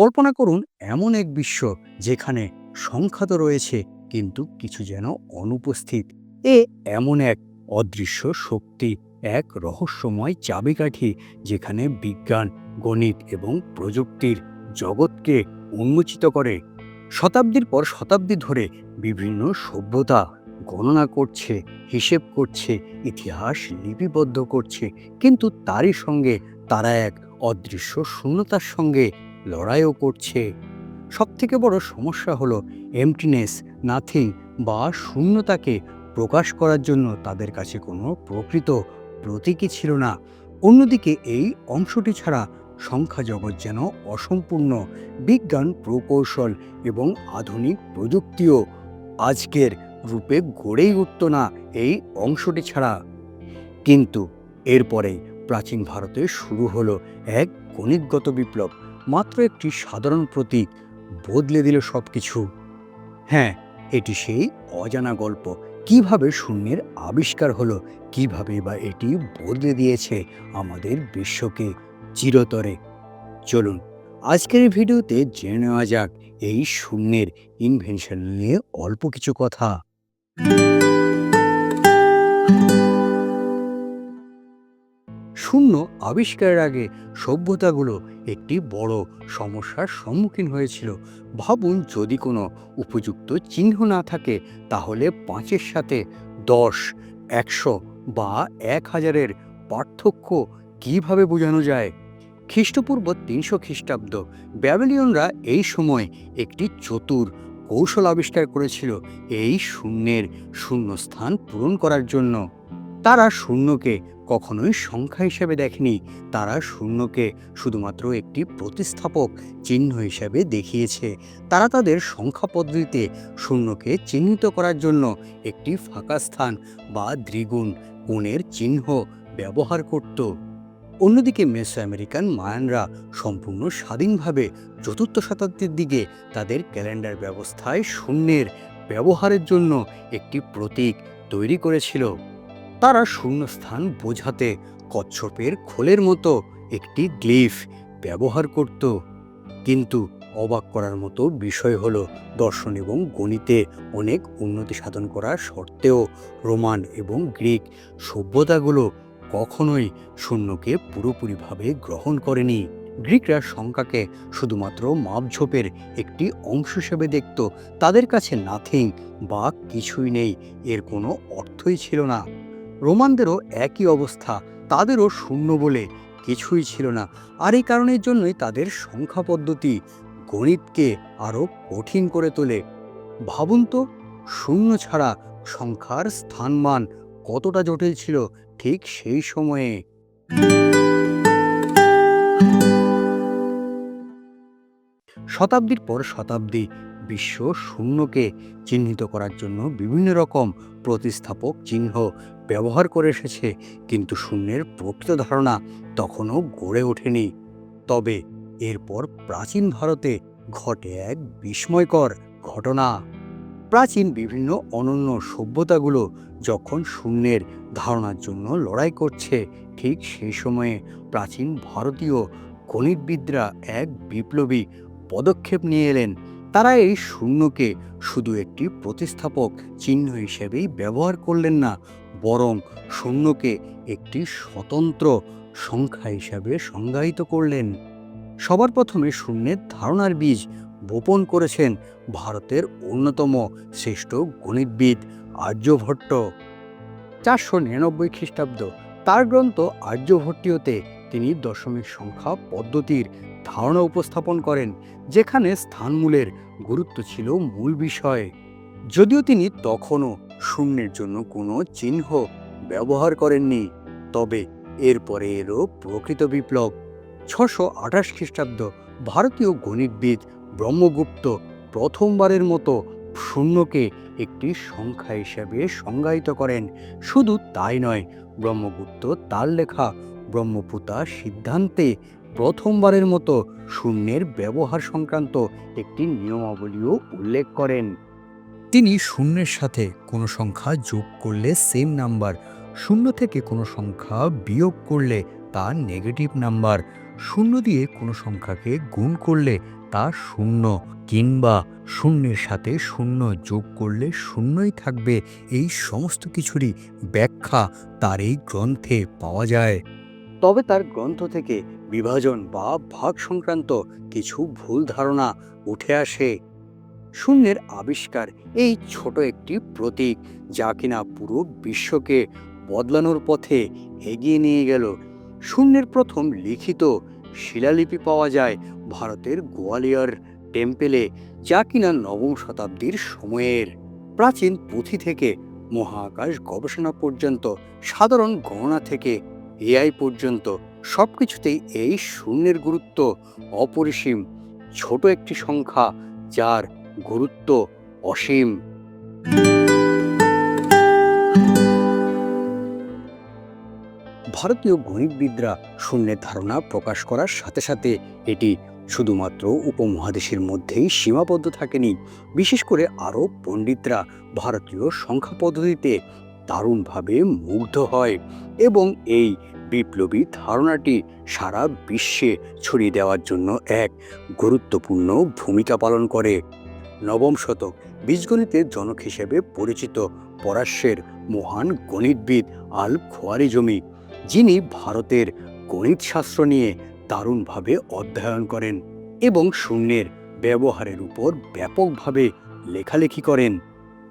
কল্পনা করুন, এমন এক বিশ্ব যেখানে সংখ্যা তো রয়েছে, কিন্তু কিছু যেন অনুপস্থিত। এ এমন এক অদৃশ্য শক্তি, এক রহস্যময় চাবিকাঠি যেখানে বিজ্ঞান, গণিত এবং প্রযুক্তির জগৎকে উন্মোচিত করে। শতাব্দীর পর শতাব্দী ধরে বিভিন্ন সভ্যতা গণনা করছে, হিসেব করছে, ইতিহাস লিপিবদ্ধ করছে, কিন্তু তারই সঙ্গে তারা এক অদৃশ্য শূন্যতার সঙ্গে লড়াইও করছে। সবথেকে বড় সমস্যা হলো এমটিনেস নাথিং বা শূন্যতাকে প্রকাশ করার জন্য তাদের কাছে কোনো প্রকৃত প্রতীকই ছিল না। অন্যদিকে এই অংশটি ছাড়া সংখ্যা জগৎ যেন অসম্পূর্ণ, বিজ্ঞান প্রকৌশল এবং আধুনিক প্রযুক্তিও আজকের রূপে গড়েই উঠত না এই অংশটি ছাড়া। কিন্তু এরপরে প্রাচীন ভারতে শুরু হলো এক গণিতগত বিপ্লব। মাত্র একটি সাধারণ প্রতীক বদলে দিল সব কিছু হ্যাঁ এটি সেই অজানা গল্প। কীভাবে শূন্যের আবিষ্কার হলো, কীভাবে বা এটি বদলে দিয়েছে আমাদের বিশ্বকে চিরতরে। চলুন, আজকের ভিডিওতে জেনে নেওয়া যাক এই শূন্যের ইনভেনশন নিয়ে অল্প কিছু কথা। শূন্য আবিষ্কারের আগে সভ্যতাগুলো একটি বড় সমস্যার সম্মুখীন হয়েছিল। ভাবুন যদি কোনো উপযুক্ত চিহ্ন না থাকে, তাহলে পাঁচের সাথে দশ, একশো বা এক হাজারের পার্থক্য কীভাবে বোঝানো যায়? খ্রিস্টপূর্ব তিনশো খ্রিস্টাব্দ ব্যাবিলিয়নরা এই সময় একটি চতুর কৌশল আবিষ্কার করেছিল এই শূন্যের শূন্যস্থান পূরণ করার জন্য। তারা শূন্যকে কখনোই সংখ্যা হিসেবে দেখেনি। তারা শূন্যকে শুধুমাত্র একটি প্রতিস্থাপক চিহ্ন হিসেবে দেখিয়েছে। তারা তাদের সংখ্যা পদ্ধতিতে শূন্যকে চিহ্নিত করার জন্য একটি ফাঁকা স্থান বা দ্বিগুণ কোণের চিহ্ন ব্যবহার করত। অন্যদিকে মেসো আমেরিকান মায়ানরা সম্পূর্ণ স্বাধীনভাবে চতুর্থ শতাব্দীর দিকে তাদের ক্যালেন্ডার ব্যবস্থায় শূন্যের ব্যবহারের জন্য একটি প্রতীক তৈরি করেছিল। তারা শূন্যস্থান বোঝাতে কচ্ছপের খোলের মতো একটি গ্লিফ ব্যবহার করত। কিন্তু অবাক করার মতো বিষয় হলো, দর্শন এবং গণিতে অনেক উন্নতি সাধন করার সত্ত্বেও রোমান এবং গ্রিক সভ্যতাগুলো কখনোই শূন্যকে পুরোপুরিভাবে গ্রহণ করেনি। গ্রিকরা সংখ্যাকে শুধুমাত্র মাপঝোপের একটি অংশ হিসেবে দেখত, তাদের কাছে নাথিং বা কিছুই নেই, এর কোনো অর্থই ছিল না। রোমানদেরও একই অবস্থা, তাদেরও শূন্য বলে কিছুই ছিল না। আর এই কারণের জন্যই তাদের সংখ্যা পদ্ধতি গণিতকে আরও কঠিন করে তোলে। ভাবুন তো, শূন্য ছাড়া সংখ্যার স্থানমান কতটা জটিল ছিল ঠিক সেই সময়ে। শতাব্দীর পর শতাব্দী বিশ্ব শূন্যকে চিহ্নিত করার জন্য বিভিন্ন রকম প্রতিস্থাপক চিহ্ন ব্যবহার করে এসেছে, কিন্তু শূন্যের প্রকৃত ধারণা তখনও গড়ে ওঠেনি। তবে এরপর প্রাচীন ভারতে ঘটে এক বিস্ময়কর ঘটনা। প্রাচীন বিভিন্ন অনন্য সভ্যতাগুলো যখন শূন্যের ধারণার জন্য লড়াই করছে, ঠিক সেই সময়ে প্রাচীন ভারতীয় গণিতবিদরা এক বিপ্লবী পদক্ষেপ নিয়ে এলেন। তারা এই শূন্যকে শুধু একটি প্রতিস্থাপক চিহ্ন হিসেবেই ব্যবহার করলেন না, বরং শূন্যকে একটি স্বতন্ত্র সংখ্যা হিসাবে সংজ্ঞায়িত করলেন। সবার প্রথমে শূন্যের ধারণার বীজ বোপন করেছেন ভারতের অন্যতম শ্রেষ্ঠ গণিতবিদ আর্যভট্ট। চারশো নিরানব্বই খ্রিস্টাব্দ, তার গ্রন্থ আর্যভট্টীয়তে তিনি দশমিক সংখ্যা পদ্ধতির ধারণা উপস্থাপন করেন, যেখানে স্থানমূলের গুরুত্ব ছিল মূল বিষয়। যদিও তিনি তখনও শূন্যের জন্য কোনো চিহ্ন ব্যবহার করেননি, তবে এরপরে এলো প্রকৃত বিপ্লব। ছশো আঠাশ খ্রিস্টাব্দ ভারতীয় গণিতবিদ ব্রহ্মগুপ্ত প্রথমবারের মতো শূন্যকে একটি সংখ্যা হিসেবে সংজ্ঞায়িত করেন। শুধু তাই নয়, ব্রহ্মগুপ্ত তার লেখা ব্রহ্মপুতা সিদ্ধান্তে প্রথমবারের মতো শূন্যের ব্যবহার সংক্রান্ত একটি নিয়মাবলীও উল্লেখ করেন। তিনি শূন্যের সাথে কোনো সংখ্যা যোগ করলে সেম নাম্বার শূন্য থেকে কোনো সংখ্যা বিয়োগ করলে তা নেগেটিভ নাম্বার শূন্য দিয়ে কোনো সংখ্যাকে গুণ করলে তা শূন্য, কিংবা শূন্যের সাথে শূন্য যোগ করলে শূন্যই থাকবে, এই সমস্ত কিছুরই ব্যাখ্যা তার এই গ্রন্থে পাওয়া যায়। তবে তার গ্রন্থ থেকে বিভাজন বা ভাগ সংক্রান্ত কিছু ভুল ধারণা উঠে আসে। শূন্যের আবিষ্কার এই ছোট একটি প্রতীক যা কিনা পুরো বিশ্বকে বদলানোর পথে এগিয়ে নিয়ে গেল। শূন্যের প্রথম লিখিত শিলালিপি পাওয়া যায় ভারতের গোয়ালিয়র টেম্পেলে, যা কিনা নবম শতাব্দীর সময়ের। প্রাচীন পুঁথি থেকে মহাকাশ গবেষণা পর্যন্ত সাধারণ গণনা থেকে এআই পর্যন্ত সব কিছুতেই এই শূন্যের গুরুত্ব অপরিসীম। ছোট একটি সংখ্যা যার গুরুত্ব অসীম। ভারতীয় গণিতবিদরা শূন্যের ধারণা প্রকাশ করার সাথে সাথে এটি শুধুমাত্র উপমহাদেশের মধ্যেই সীমাবদ্ধ থাকেনি। বিশেষ করে আরও পণ্ডিতরা ভারতীয় সংখ্যা পদ্ধতিতে দারুণভাবে মুগ্ধ হয় এবং এই বিপ্লবী ধারণাটি সারা বিশ্বে ছড়িয়ে দেওয়ার জন্য এক গুরুত্বপূর্ণ ভূমিকা পালন করে। নবম শতক, বীজগণিতের জনক হিসেবে পরিচিত পরাশ্বের মহান গণিতবিদ আল খোয়ারিজমি যিনি ভারতের গণিতশাস্ত্র নিয়ে দারুণভাবে অধ্যয়ন করেন এবং শূন্যের ব্যবহারের উপর ব্যাপকভাবে লেখালেখি করেন।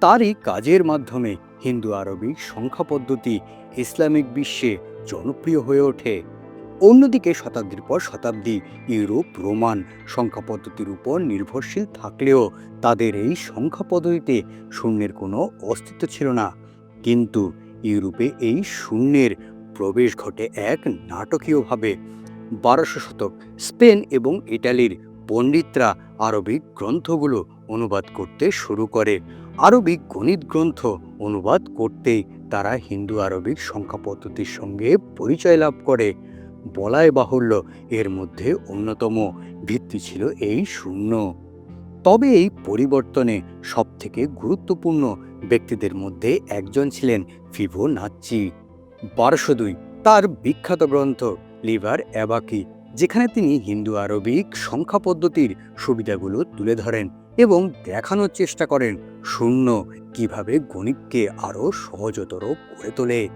তারই কাজের মাধ্যমে হিন্দু আরবিক সংখ্যা পদ্ধতি ইসলামিক বিশ্বে জনপ্রিয় হয়ে ওঠে। অন্যদিকে শতাব্দীর পর শতাব্দী ইউরোপ, রোমান সংখ্যা পদ্ধতির উপর নির্ভরশীল থাকলেও তাদের এই সংখ্যা পদ্ধতিতে শূন্যের কোনো অস্তিত্ব ছিল না। কিন্তু ইউরোপে এই শূন্যের প্রবেশ ঘটে এক নাটকীয়ভাবে। বারোশো শতক স্পেন এবং ইটালির পণ্ডিতরা আরবিক গ্রন্থগুলো অনুবাদ করতে শুরু করে। আরবিক গণিত গ্রন্থ অনুবাদ করতেই তারা হিন্দু আরবিক সংখ্যা পদ্ধতির সঙ্গে পরিচয় লাভ করে। বলাই বাহুল্য, এর মধ্যে অন্যতম ভিত্তি ছিল এই শূন্য। তবে এই পরিবর্তনে সবথেকে গুরুত্বপূর্ণ ব্যক্তিদের মধ্যে একজন ছিলেন ফিবোনাচ্চি বারোশো দুই, তার বিখ্যাত গ্রন্থ লিভার অ্যাবাকি যেখানে তিনি হিন্দু, আরবিক সংখ্যা পদ্ধতির সুবিধাগুলো তুলে ধরেন এবং দেখানোর চেষ্টা করেন শূন্য কীভাবে গণিতকে আরও সহজতর করে তোলে।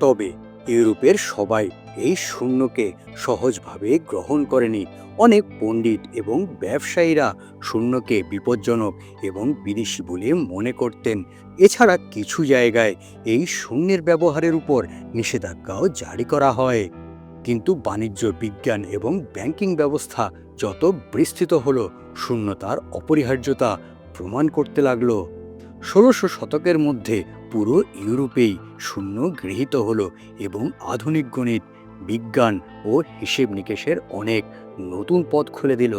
তবে ইউরোপের সবাই এই শূন্যকে সহজভাবে গ্রহণ করেনি। অনেক পণ্ডিত এবং ব্যবসায়ীরা শূন্যকে বিপজ্জনক এবং বিদেশি বলে মনে করতেন। এছাড়া কিছু জায়গায় এই শূন্যের ব্যবহারের উপর নিষেধাজ্ঞাও জারি করা হয়। কিন্তু বাণিজ্য, বিজ্ঞান এবং ব্যাংকিং ব্যবস্থা যত বিস্তৃত হলো, শূন্যতার অপরিহার্যতা প্রমাণ করতে লাগল। ষোলোশো শতকের মধ্যে পুরো ইউরোপেই শূন্য গৃহীত হলো এবং আধুনিক গণিত, বিজ্ঞান ও হিসেব নিকেশের অনেক নতুন পথ খুলে দিল।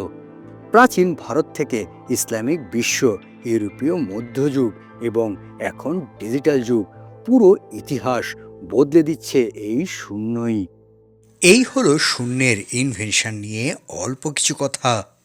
প্রাচীন ভারত থেকে ইসলামিক বিশ্ব, ইউরোপীয় মধ্যযুগ এবং এখন ডিজিটাল যুগ, পুরো ইতিহাস বদলে দিচ্ছে এই শূন্যই। এই হলো শূন্যের ইনভেনশন নিয়ে অল্প কিছু কথা।